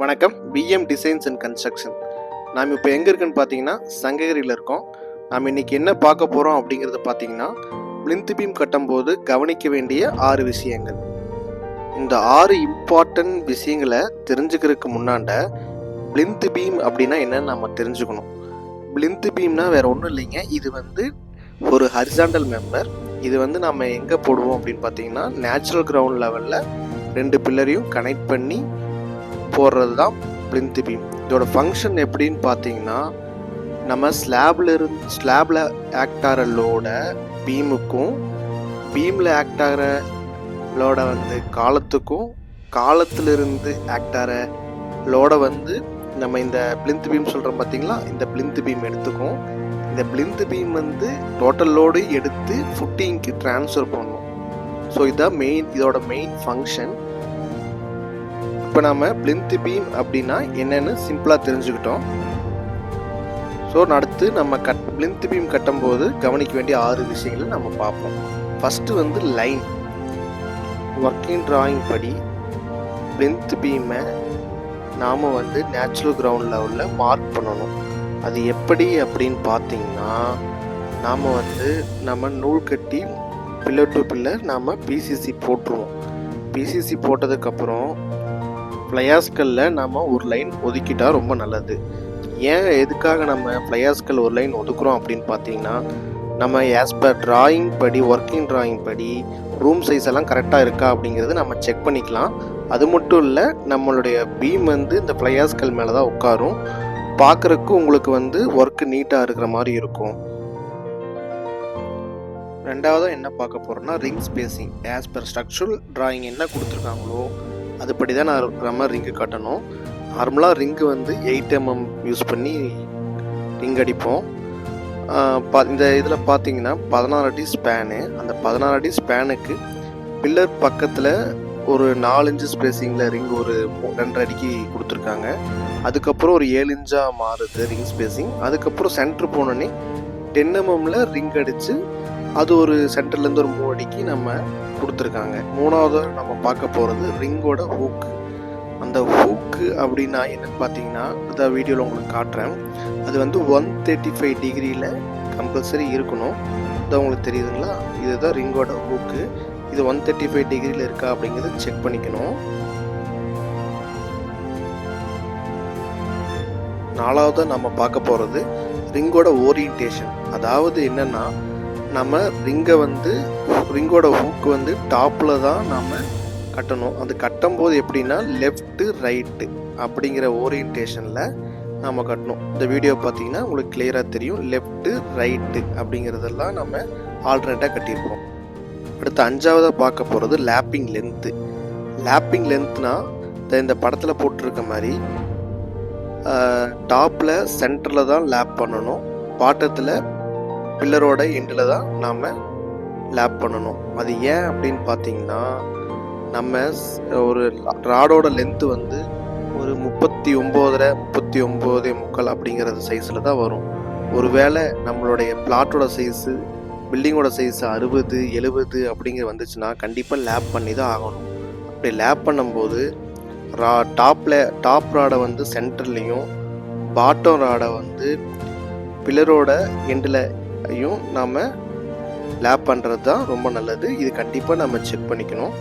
வணக்கம். PM designs and construction நாம் இப்போ எங்கே இருக்குன்னு பார்த்தீங்கன்னா சங்ககிரியில் இருக்கோம். நாம் இன்னைக்கு என்ன பார்க்க போகிறோம் அப்படிங்கிறத பார்த்தீங்கன்னா பிளிந்து பீம் கட்டும்போது கவனிக்க வேண்டிய ஆறு விஷயங்கள். இந்த ஆறு இம்பார்ட்டன்ட் விஷயங்களை தெரிஞ்சுக்கிறதுக்கு முன்னாண்ட பிளிந்து பீம் அப்படின்னா என்னன்னு நம்ம தெரிஞ்சுக்கணும். பிளிந்து பீம்னா வேறு ஒன்றும் இல்லைங்க. இது வந்து ஒரு ஹரிசாண்டல் மெம்பர் இது வந்து நம்ம எங்கே போடுவோம் அப்படின்னு பார்த்தீங்கன்னா நேச்சுரல் கிரவுண்ட் லெவலில் ரெண்டு பில்லரையும் கனெக்ட் பண்ணி போடுறது தான் பிளிந்த் பீம் இதோட ஃபங்க்ஷன் எப்படின்னு பார்த்தீங்கன்னா நம்ம ஸ்லாப்ல இருந்து ஸ்லாப்ல ஆக்ட் ஆகிற லோட பீமுக்கும் பீமில் ஆக்ட் ஆகிற லோட வந்து காலத்துக்கும் காலத்திலிருந்து ஆக்ட் ஆகிற லோட வந்து நம்ம இந்த பிளிந்த் பீம் சொல்கிறோம் பார்த்தீங்களா? இந்த பிளிந்த் பீம் எடுத்துக்கும். இந்த பிளிந்த் பீம் வந்து டோட்டல் லோடு எடுத்து ஃபுட்டிங்க்கு ட்ரான்ஸ்ஃபர் பண்ணும். ஸோ இதான் மெயின் இதோட மெயின் ஃபங்க்ஷன் இப்போ நம்ம பிளிந்த் பீம் அப்படின்னா என்னென்னு சிம்பிளாக தெரிஞ்சுக்கிட்டோம். ஸோ அடுத்து நம்ம கட் பிளிந்த் பீம் கட்டும்போது கவனிக்க வேண்டிய ஆறு விஷயங்களை நம்ம பார்ப்போம். ஃபஸ்ட்டு வந்து லைன் ஒர்க்கிங் டிராயிங் படி பிளிந்த் பீமை நாம் வந்து நேச்சுரல் கிரவுண்ட் லெவலில் மார்க் பண்ணணும். அது எப்படி அப்படின்னு பார்த்தீங்கன்னா நாம் வந்து நம்ம நூல் கட்டி பில்லர் டு பில்லர் நாம் பிசிசி போட்டுருவோம். பிசிசி போட்டதுக்கப்புறம் ஃப்ளையாஸ்களில் நம்ம ஒரு லைன் ஒதுக்கிட்டா ரொம்ப நல்லது. ஏன் எதுக்காக நம்ம ஃப்ளையாஸ்கள் ஒரு லைன் ஒதுக்குறோம் அப்படின்னு பார்த்தீங்கன்னா நம்ம ஆஸ் பர் டிராயிங் படி ஒர்க்கிங் டிராயிங் படி ரூம் சைஸ் எல்லாம் கரெக்டாக இருக்கா அப்படிங்கிறது நம்ம செக் பண்ணிக்கலாம். அது மட்டும் இல்லை நம்மளுடைய பீம் வந்து இந்த ஃப்ளையாஸ்கள் மேலே தான் உட்காரும். பார்க்குறக்கு உங்களுக்கு வந்து ஒர்க்கு நீட்டாக இருக்கிற மாதிரி இருக்கும். ரெண்டாவதாக என்ன பார்க்க போகிறோம்னா ring spacing as per structural drawing என்ன கொடுத்துருக்காங்களோ அதுபடி தான் நான் இருக்கிற மாதிரி ரிங்கு கட்டணும். நார்மலாக ரிங்கு வந்து எயிட் எம்எம் யூஸ் பண்ணி ரிங் அடிப்போம். ப- இந்த இதில் பார்த்தீங்கன்னா பதினாறு அடி ஸ்பேனு அந்த பதினாறு அடி ஸ்பேனுக்கு பில்லர் பக்கத்தில் ஒரு நாலு இன்ச்சு ஸ்பேசிங்கில் ரிங் ஒரு ரெண்டரை அடிக்கு கொடுத்துருக்காங்க. அதுக்கப்புறம் ஒரு ஏழு இன்ச்சாக மாறுது ரிங் ஸ்பேசிங் அதுக்கப்புறம் சென்டர் போனோடனே டென் எம்எம்மில் ரிங் அடித்து அது ஒரு சென்டர்லேருந்து ஒரு மூணு அடிக்கு நம்ம கொடுத்துருக்காங்க. மூணாவது நம்ம பார்க்க போகிறது ரிங்கோட ஹூக்கு அந்த ஹூக்கு அப்படின்னா என்னென்னு பார்த்தீங்கன்னா அதான் வீடியோவில் உங்களுக்கு காட்டுறேன். அது வந்து ஒன் தேர்ட்டி ஃபைவ் டிகிரியில் கம்பல்சரி இருக்கணும். இது உங்களுக்கு தெரியுதுங்களா? இதுதான் ரிங்கோட ஹூக்கு இது ஒன் தேர்ட்டி ஃபைவ் டிகிரியில் இருக்கா அப்படிங்கிறத செக் பண்ணிக்கணும். நாலாவது நம்ம பார்க்க போகிறது ரிங்கோட ஓரியன்டேஷன் அதாவது என்னென்னா நம்ம ரிங்கை வந்து ரிங்கோட ஹூக் வந்து டாப்பில் தான் நம்ம கட்டணும். அது கட்டும்போது எப்படின்னா லெஃப்ட்டு ரைட்டு அப்படிங்கிற ஓரியன்டேஷனில் நம்ம கட்டணும். இந்த வீடியோ பார்த்தீங்கன்னா உங்களுக்கு கிளியராக தெரியும். லெஃப்ட்டு ரைட்டு அப்படிங்கிறதெல்லாம் நம்ம ஆல்டர்னேட்டாக கட்டியிருப்போம் அடுத்து அஞ்சாவதாக பார்க்க போகிறது லேப்பிங் லென்த்து லேப்பிங் லென்த்னா இந்த படத்தில் போட்டிருக்க மாதிரி டாப்பில் சென்டரில் தான் லேப் பண்ணணும். பாட்டத்தில் பில்லரோட எண்டில் தான் நாம் லேப் பண்ணணும். அது ஏன் அப்படின்னு பார்த்தீங்கன்னா நம்ம ஒரு ராடோட லென்த்து வந்து ஒரு முப்பத்தி ஒம்போதில் முப்பத்தி ஒம்போதே முக்கால் அப்படிங்கிறது சைஸில் தான் வரும். ஒருவேளை நம்மளுடைய பிளாட்டோட சைஸு பில்டிங்கோட சைஸ் அறுபது எழுபது அப்படிங்கிற வந்துச்சுன்னா கண்டிப்பாக லேப் பண்ணி தான் ஆகணும். அப்படி லேப் பண்ணும்போது ரா டாப்பில் டாப் ராடை வந்து சென்டர்லேயும் பாட்டம் ராடை வந்து பில்லரோட எண்டில் ஐயும் நாம் லேப் பண்ணுறது தான் ரொம்ப நல்லது. இது கண்டிப்பாக நம்ம செக் பண்ணிக்கணும்.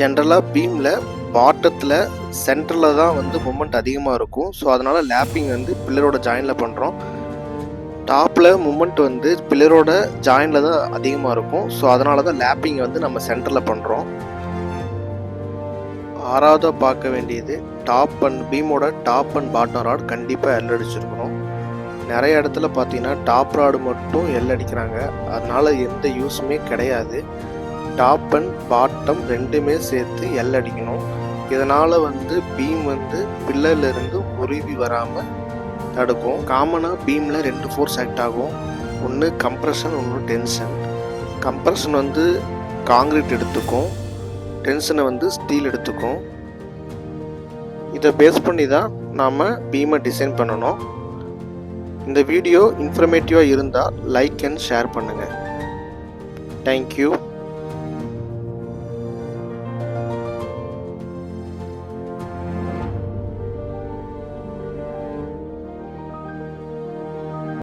ஜென்ரலாக பீமில் பாட்டத்தில் சென்டரில் தான் வந்து மூமெண்ட் அதிகமாக இருக்கும். ஸோ அதனால் லேப்பிங் வந்து பில்லரோட ஜாயினில் பண்ணுறோம் டாப்பில் மூமெண்ட் வந்து பில்லரோட ஜாயினில் தான் அதிகமாக இருக்கும். ஸோ அதனால தான் லேப்பிங் வந்து நம்ம சென்டரில் பண்ணுறோம் ஆறாவதாக பார்க்க வேண்டியது டாப் அண்ட் பீமோட டாப் அண்ட் பாட்டம் ராட் கண்டிப்பாக எல்லடிச்சிருக்கணும் நிறைய இடத்துல பார்த்தீங்கன்னா டாப் ராடு மட்டும் எல் அடிக்கிறாங்க. அதனால எந்த யூஸுமே கிடையாது. டாப் அண்ட் பாட்டம் ரெண்டுமே சேர்த்து எல் அடிக்கணும். இதனால் வந்து பீம் வந்து பில்லர்லேருந்து உருவி வராமல் தடுக்கும். காமனாக பீமில் ரெண்டு ஃபோர்ஸ் ஆக்ட் ஆகும். ஒன்று கம்ப்ரெஷன் ஒன்று டென்ஷன் கம்ப்ரெஷன் வந்து காங்கிரீட் எடுத்துக்கும். டென்ஷனை வந்து ஸ்டீல் எடுத்துக்கும். இதை பேஸ் பண்ணி தான் நாம் பீமை டிசைன் பண்ணணும். இந்த வீடியோ இன்ஃபர்மேட்டிவாக இருந்தால் லைக் அண்ட் ஷேர் பண்ணுங்கள் தேங்க்யூ